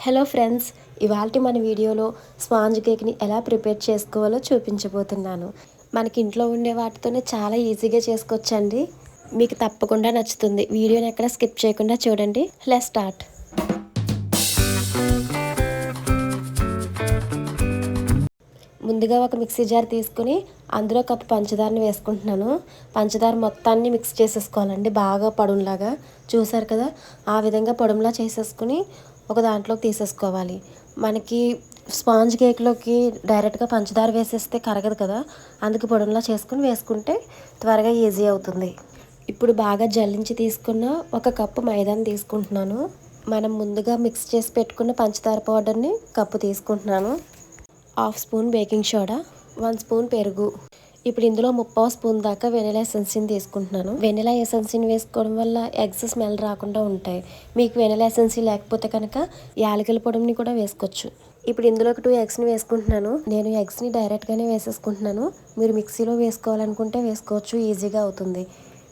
Hello friends ఇవాళ మన వీడియోలో స్పాంజ్ కేక్ని ఎలా ప్రిపేర్ చేసుకోవాలో చూపించబోతున్నాను. మనకి ఇంట్లో ఉండే వాటితోనే చాలా ఈజీగా చేసుకోవచ్చండి. మీకు తప్పకుండా నచ్చుతుంది. వీడియోని ఎక్కడ స్కిప్ చేయకుండా చూడండి. లెస్ స్టార్ట్ ముందుగా ఒక మిక్సీ జార్ తీసుకుని అందులో కప్పు పంచదారని వేసుకుంటున్నాను. పంచదార మొత్తాన్ని మిక్స్ చేసేసుకోవాలండి. బాగా పొడుంలాగా చూసారు కదా? ఆ విధంగా పొడుంలా చేసేసుకుని ఒక దాంట్లోకి తీసేసుకోవాలి. మనకి స్పాంజ్ కేక్లోకి డైరెక్ట్గా పంచదార వేసేస్తే కరగదు కదా అందుకు పొడంలా చేసుకుని వేసుకుంటే త్వరగా ఈజీ అవుతుంది. ఇప్పుడు బాగా జల్లించి తీసుకున్న ఒక కప్పు మైదాని తీసుకుంటున్నాను. మనం ముందుగా మిక్స్ చేసి పెట్టుకున్న పంచదార పౌడర్ని కప్పు తీసుకుంటున్నాను. Half spoon baking soda one spoon పెరుగు. ఇప్పుడు ఇందులో ముప్పావు స్పూన్ దాకా వెనిలా ఎసెన్స్ని తీసుకుంటున్నాను. వెనిలా ఎసెన్స్ని వేసుకోవడం వల్ల ఎగ్స్ స్మెల్ రాకుండా ఉంటాయి. మీకు వెనిలా ఎసెన్సీ లేకపోతే కనుక యాలకుల పొడిని కూడా వేసుకోవచ్చు. ఇప్పుడు ఇందులో టూ ఎగ్స్ని వేసుకుంటున్నాను. నేను ఎగ్స్ని డైరెక్ట్గానే వేసేసుకుంటున్నాను. మీరు మిక్సీలో వేసుకోవాలనుకుంటే వేసుకోవచ్చు. ఈజీగా అవుతుంది.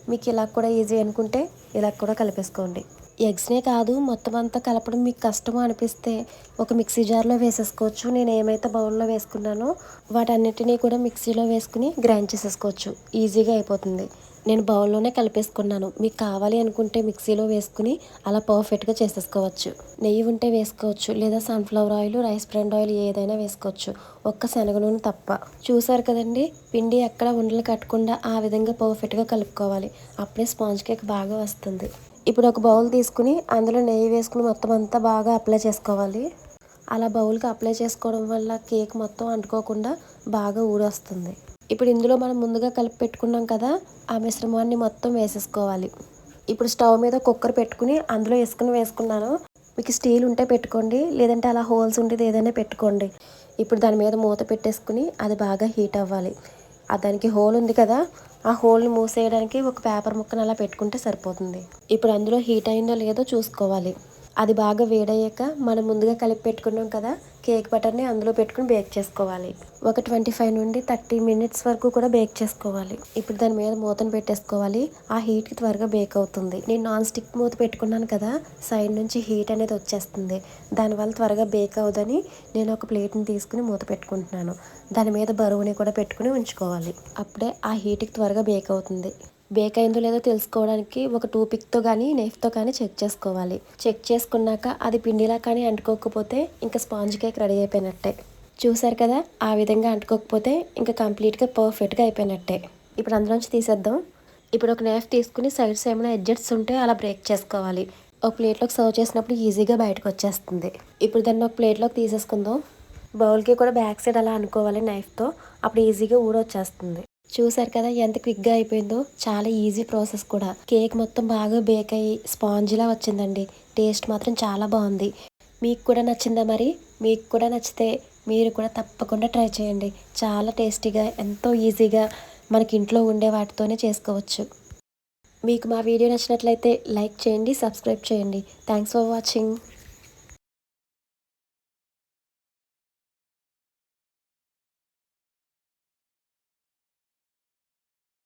మీకు ఇలా కూడా ఈజీ అనుకుంటే ఇలా కూడా కలిపేసుకోండి. ఎగ్స్నే కాదు మొత్తం అంతా కలపడం మీకు కష్టం అనిపిస్తే ఒక మిక్సీ జార్లో వేసేసుకోవచ్చు. నేను ఏమైతే బౌల్లో వేసుకున్నానో వాటన్నిటినీ కూడా మిక్సీలో వేసుకుని గ్రైండ్ చేసేసుకోవచ్చు. ఈజీగా అయిపోతుంది. నేను బౌల్లోనే కలిపేసుకున్నాను. మీకు కావాలి అనుకుంటే మిక్సీలో వేసుకుని అలా పర్ఫెక్ట్గా చేసేసుకోవచ్చు. నెయ్యి ఉంటే వేసుకోవచ్చు లేదా sunflower oil rice brand oil ఏదైనా వేసుకోవచ్చు. ఒక్క శనగ నూనె తప్ప. చూసారు కదండి? పిండి ఎక్కడ ఉండలు కట్టకుండా ఆ విధంగా పర్ఫెక్ట్గా కలుపుకోవాలి. అప్పుడే స్పాంజ్ కేక్ బాగా వస్తుంది. ఇప్పుడు ఒక బౌల్ తీసుకుని అందులో నెయ్యి వేసుకుని మొత్తం అంతా బాగా అప్లై చేసుకోవాలి. అలా బౌల్కి అప్లై చేసుకోవడం వల్ల కేక్ మొత్తం అంటుకోకుండా బాగా ఊడొస్తుంది. ఇప్పుడు ఇందులో మనం ముందుగా కలిపి పెట్టుకున్నాం కదా ఆ మిశ్రమాన్ని మొత్తం వేసేసుకోవాలి. ఇప్పుడు స్టవ్ మీద కుక్కర్ పెట్టుకుని అందులో వేసుకుని వేసుకున్నాను. మీకు స్టీల్ ఉంటే పెట్టుకోండి లేదంటే అలా హోల్స్ ఉండేది ఏదైనా పెట్టుకోండి. ఇప్పుడు దాని మీద మూత పెట్టేసుకుని అది బాగా హీట్ అవ్వాలి. దానికి హోల్ ఉంది కదా ఆ హోల్ని మూసేయడానికి ఒక పేపర్ ముక్కను అలా పెట్టుకుంటే సరిపోతుంది. ఇప్పుడు అందులో హీట్ అయిందో లేదో చూసుకోవాలి. అది బాగా వేడయ్యాక మనం ముందుగా కలిపి పెట్టుకున్నాం కదా కేక్ బటర్ని అందులో పెట్టుకుని బేక్ చేసుకోవాలి. ఒక ట్వంటీ ఫైవ్ నుండి థర్టీ మినిట్స్ వరకు కూడా బేక్ చేసుకోవాలి. ఇప్పుడు దాని మీద మూతను పెట్టేసుకోవాలి. ఆ హీట్కి త్వరగా బేక్ అవుతుంది. నేను నాన్ స్టిక్ మూత పెట్టుకున్నాను కదా సైడ్ నుంచి హీట్ అనేది వచ్చేస్తుంది. దానివల్ల త్వరగా బేక్ అవుదని నేను ఒక ప్లేట్ని తీసుకుని మూత పెట్టుకుంటున్నాను. దాని మీద బరువుని కూడా పెట్టుకుని ఉంచుకోవాలి. అప్పుడే ఆ హీట్కి త్వరగా బేక్ అవుతుంది. బేక్ అయిందో లేదో తెలుసుకోవడానికి ఒక టూ పిక్తో కానీ నైఫ్తో కానీ చెక్ చేసుకోవాలి. చెక్ చేసుకున్నాక అది పిండిలా కానీ అంటుకోకపోతే ఇంకా స్పాంజ్ కేక్ రెడీ అయిపోయినట్టే. చూసారు కదా ఆ విధంగా అంటుకోకపోతే ఇంకా కంప్లీట్గా పర్ఫెక్ట్గా అయిపోయినట్టే. ఇప్పుడు అందులోంచి తీసేద్దాం. ఇప్పుడు ఒక నైఫ్ తీసుకుని సైడ్స్ ఏమైనా ఎడ్జెట్స్ ఉంటే అలా బ్రేక్ చేసుకోవాలి. ఒక ప్లేట్లోకి సర్వ్ చేసినప్పుడు ఈజీగా బయటకు వచ్చేస్తుంది. ఇప్పుడు దాన్ని ఒక ప్లేట్లోకి తీసేసుకుందాం. బౌల్కి కూడా బ్యాక్ సైడ్ అలా అనుకోవాలి నైఫ్తో. అప్పుడు ఈజీగా ఊడొచ్చేస్తుంది. చూసారు కదా ఎంత క్విక్గా అయిపోయిందో. చాలా ఈజీ ప్రాసెస్ కూడా. కేక్ మొత్తం బాగా బేక్ అయ్యి స్పాంజ్లా వచ్చిందండి. టేస్ట్ మాత్రం చాలా బాగుంది. మీకు కూడా నచ్చిందా మరి? మీకు కూడా నచ్చితే మీరు కూడా తప్పకుండా ట్రై చేయండి. చాలా టేస్టీగా ఎంతో ఈజీగా మనకి ఇంట్లో ఉండే వాటితోనే చేసుకోవచ్చు. మీకు మా వీడియో నచ్చినట్లయితే లైక్ చేయండి సబ్స్క్రైబ్ చేయండి. Thanks for watching.